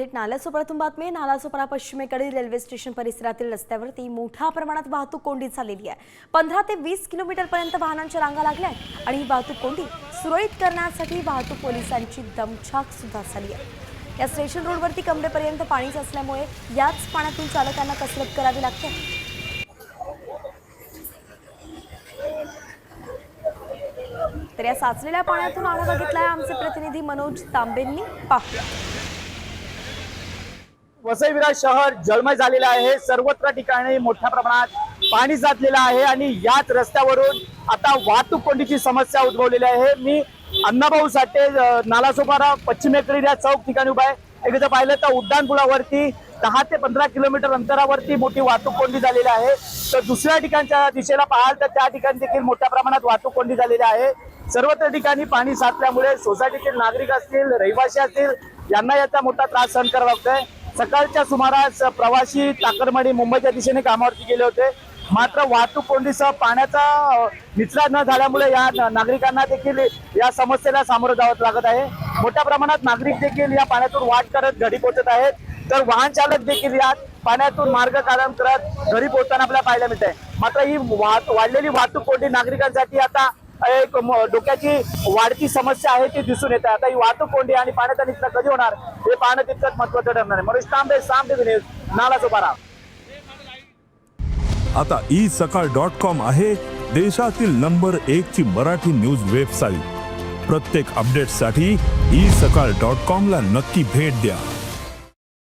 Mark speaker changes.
Speaker 1: थेट नाल्यासोपरातून बातमी आहे. नालासोपारा पश्चिमेकडील रेल्वे स्टेशन परिसरातील रस्त्यावरती मोठ्या प्रमाणात वाहतूक कोंडी झालेली आहे. पंधरा ते वीस किलोमीटर पर्यंत वाहनांच्या रांगा लागल्या आहेत आणि ही वाहतूक कोंडी सुरळीत करण्यासाठी वाहतूक पोलिसांची दमछाक सुद्धा झाली आहे. या स्टेशन रोडवरती कमरेपर्यंत पाणीच असल्यामुळे याच पाण्यातून चालकांना कसरत करावी लागते. तर या साचलेल्या पाण्यातून आढावा घेतलाय आमचे प्रतिनिधी मनोज तांबेंनी. पाहूया.
Speaker 2: वसईविरा शहर जळमय झालेलं आहे. सर्वत्र ठिकाणी मोठ्या प्रमाणात पाणी साचलेलं आहे आणि याच रस्त्यावरून आता वाहतूक कोंडीची समस्या उद्भवलेली आहे. मी अण्णाभाऊ साठे नालासोपारा पश्चिमेकडील या चौक ठिकाणी उभा आहे. एकदा पाहिलं तर उड्डाणपुलावरती दहा ते पंधरा किलोमीटर अंतरावरती मोठी वाहतूक कोंडी झालेली आहे. तर दुसऱ्या ठिकाणच्या दिशेला पाहाल तर त्या ठिकाणी देखील मोठ्या प्रमाणात वाहतूक कोंडी झालेली आहे. सर्वत्र ठिकाणी पाणी साचल्यामुळे सोसायटीतील नागरिक असतील रहिवासी असतील यांना याचा मोठा त्रास सहन करावा लागतोय. सकाळच्या सुमारास प्रवासी टाकरमणी मुंबईच्या दिशेने कामावरती गेले होते. मात्र वाहतूक कोंडीसह पाण्याचा निचरा न झाल्यामुळे या नागरिकांना देखील या समस्येला सामोरं जावं लागत आहे. मोठ्या प्रमाणात नागरिक देखील या पाण्यातून वाट करत घरी पोहोचत आहेत. तर वाहन चालक देखील या पाण्यातून मार्ग काढून करत घरी पोहोचताना आपल्याला पाहायला मिळत आहे मात्र ही वाहत- वाढलेली वाहतूक कोंडी नागरिकांसाठी आता एक डोक्याची वाढती समस्या आहे ती दिसून येते. आता ही वाहतूक कोंडी आणि पाण्याचा निचरा कधी होणार हे पाहणं तितकंच महत्वाचं ठरणार आहे. Manoj Tambe Saam TV news Nala Sopara.
Speaker 3: आता ई सकाळ डॉट कॉम आहे देशातील नंबर एक ची मराठी न्यूज वेबसाईट. प्रत्येक अपडेटसाठी ई सकाळ डॉट कॉम ला नक्की भेट द्या.